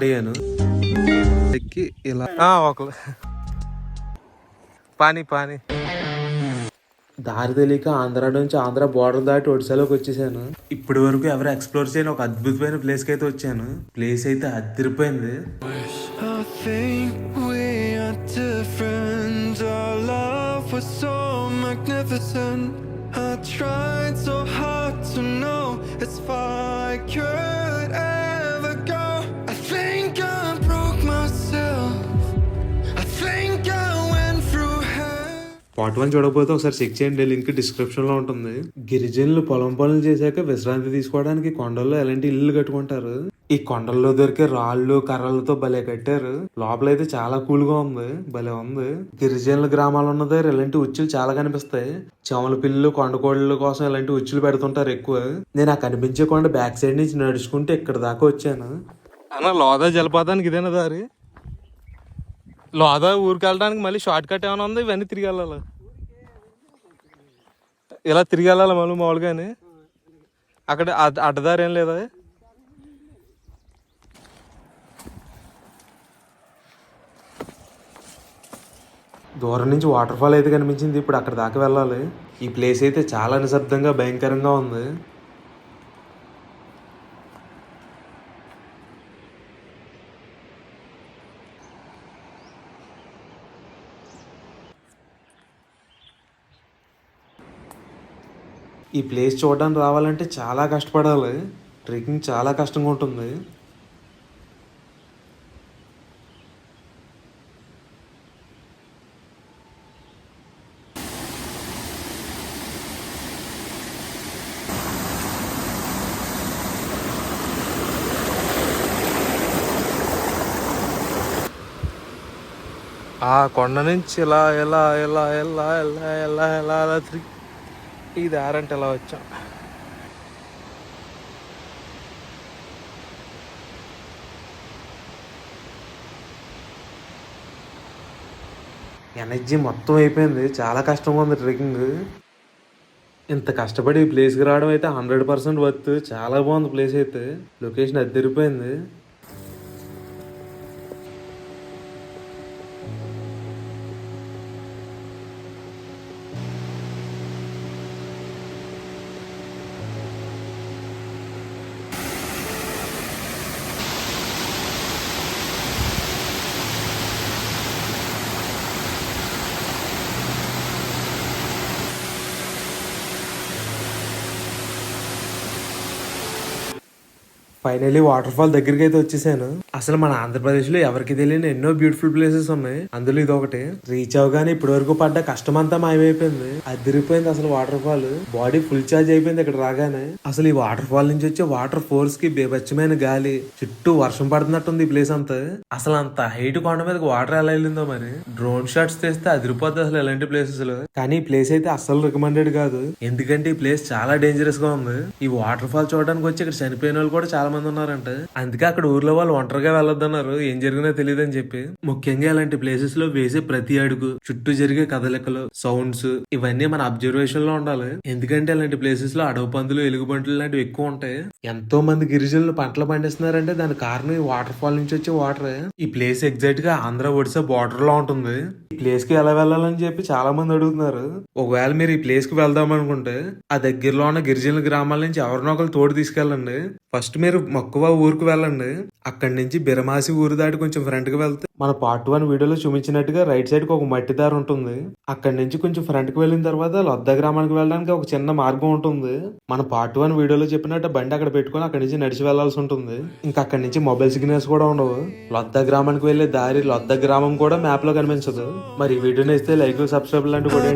అయ్యాను ఎక్కి ఇలా. ఒక పానీ పానీ. దారి తెలియక ఆంధ్ర నుంచి ఆంధ్ర బోర్డర్ దాటి ఒడిశాలోకి వచ్చేసాను. ఇప్పటి వరకు ఎవరు ఎక్స్ప్లోర్ చేయని ఒక అద్భుతమైన ప్లేస్కి అయితే వచ్చాను. ప్లేస్ అయితే అదిరిపోయింది. I tried so hard to know part one చూడకపోతే ఒకసారి చెక్ చేయండి లింక్ డిస్క్రిప్షన్లో ఉంటుంది. గిరిజనులు పొలం పనులు చేశాక విశ్రాంతి తీసుకోవడానికి కొండల్లో ఎలాంటి ఇల్లు కట్టుకుంటారు? ఈ కొండల్లో దొరికే రాళ్ళు కర్రలతో భలే కట్టారు. లోపల అయితే చాలా కూల్గా ఉంది. భలే ఉంది. గిరిజనుల గ్రామాలు ఉన్న దగ్గర ఇలాంటి ఉచ్చులు చాలా కనిపిస్తాయి. చెమల పిల్లు కొండకోళ్ళ కోసం ఇలాంటి ఉచ్చులు పెడుతుంటారు ఎక్కువ. నేను ఆ కనిపించే కొండ బ్యాక్ సైడ్ నుంచి నడుచుకుంటే ఇక్కడ దాకా వచ్చాను. అన్న లోదా జలపాతానికి ఇదేనా దారి? లోదా ఊరికి వెళ్ళడానికి మళ్ళీ షార్ట్ కట్ ఏమైనా ఉంది? ఇవన్నీ తిరిగి వెళ్ళాలి ఇలా తిరిగి వెళ్ళాలి మళ్ళీ మామూలుగానే? అక్కడ అడ్డదారి ఏం లేదా? దూరం నుంచి వాటర్ ఫాల్ అయితే కనిపించింది. ఇప్పుడు అక్కడ దాకా వెళ్ళాలి. ఈ ప్లేస్ అయితే చాలా నిశ్శబ్దంగా భయంకరంగా ఉంది. ఈ ప్లేస్ చూడడానికి రావాలంటే చాలా కష్టపడాలి ట్రెక్కింగ్ చాలా కష్టంగా ఉంటుంది ఆ కొండ నుంచి ఇలా ఇలా ఇలా ఇలా ఇలా ఇలా ఇలా ఇలా తిరిగి ఈ దారంటే ఎలా వచ్చాం? ఎనర్జీ మొత్తం అయిపోయింది. చాలా కష్టంగా ఉంది ట్రెక్కింగ్. ఇంత కష్టపడి ఈ ప్లేస్కి రావడం అయితే హండ్రెడ్ పర్సెంట్ వర్త్. చాలా బాగుంది ప్లేస్ అయితే. లొకేషన్ అద్దరిపోయింది ఫైనలీ వాటర్ ఫాల్ దగ్గరికి అయితే వచ్చేసాను. అసలు మన ఆంధ్రప్రదేశ్లో ఎవరికి తెలియని ఎన్నో బ్యూటిఫుల్ ప్లేసెస్ ఉన్నాయి. అందులో ఇది ఒకటి రీచ్ అవగానే ఇప్పటి వరకు పడ్డ కష్టం అంతా మాయమైపోయింది. అదిరిపోయింది అసలు waterfall body full charge అయిపోయింది ఇక్కడ రాగానే. అసలు ఈ వాటర్ ఫాల్ నుంచి వచ్చే వాటర్ ఫోర్స్కి బేబచ్చమైన గాలి. చుట్టూ వర్షం పడుతున్నట్టుంది ఈ ప్లేస్ అంతా. అసలు అంత హైట్ కొండ మీదకి వాటర్ ఎలా వెళ్ళిందో మరి. డ్రోన్ షాట్స్ తీస్తే అదిరిపోద్ది అసలు ఇలాంటి ప్లేసెస్లో. కానీ ఈ ప్లేస్ అయితే అసలు రికమెండెడ్ కాదు. ఎందుకంటే ఈ ప్లేస్ చాలా డేంజరస్గా ఉంది. ఈ వాటర్ ఫాల్ చూడడానికి వచ్చి ఇక్కడ చనిపోయిన వాళ్ళు కూడా చాలా మంది ఉన్నారంట. అందుకే అక్కడ ఊర్లో వాళ్ళు ఒంటరిగా వెళ్ళొద్దన్నారు. ఏం జరిగినా తెలియదు అని చెప్పి. ముఖ్యంగా ఇలాంటి ప్లేసెస్లో వేసే ప్రతి అడుగు చుట్టూ జరిగే కదలికలు సౌండ్స్ ఇవన్నీ మన అబ్జర్వేషన్లో ఉండాలి. ఎందుకంటే ఇలాంటి ప్లేసెస్లో అడవి పందులు ఎలుగుబంటులు లాంటివి ఎక్కువ ఉంటాయి. ఎంతో మంది గిరిజనులు పంటలు పండిస్తున్నారంటే దాని కారణం ఈ వాటర్ ఫాల్ నుంచి వచ్చే వాటర్ ఈ ప్లేస్ ఎగ్జాక్ట్గా ఆంధ్ర ఒడిశా బార్డర్లో ఉంటుంది. ప్లేస్కి ప్లేస్కి ఎలా వెళ్ళాలని చెప్పి చాలా మంది అడుగుతున్నారు. ఒకవేళ మీరు ఈ ప్లేస్కి వెళ్దాం అనుకుంటే ఆ దగ్గరలో ఉన్న గిరిజనుల గ్రామాల నుంచి ఎవరినో ఒకరు తోడు తీసుకెళ్ళండి. ఫస్ట్ మీరు మక్కువ ఊరికి వెళ్ళండి. అక్కడి నుంచి బిరమాసి ఊరు దాటి కొంచెం ఫ్రంట్కి వెళ్తే మన పార్ట్ వన్ వీడియోలో చూపించినట్టుగా రైట్ సైడ్కి ఒక మట్టి దారి ఉంటుంది. అక్కడి నుంచి కొంచెం ఫ్రంట్కి వెళ్ళిన తర్వాత లొద్ద గ్రామానికి వెళ్ళడానికి ఒక చిన్న మార్గం ఉంటుంది. మన పార్ట్ వన్ వీడియోలో చెప్పినట్టు బండి అక్కడ పెట్టుకొని అక్కడి నుంచి నడిచి వెళ్ళాల్సి ఉంటుంది. ఇంకా అక్కడి నుంచి మొబైల్ సిగ్నల్స్ కూడా ఉండవు. లొద్ద గ్రామానికి వెళ్ళే దారి లొద్ద గ్రామం కూడా మ్యాప్లో కనిపించదు. మరి ఈ వీడియోని ఇస్తే లైక్ సబ్స్క్రైబ్ లాంటివి కూడా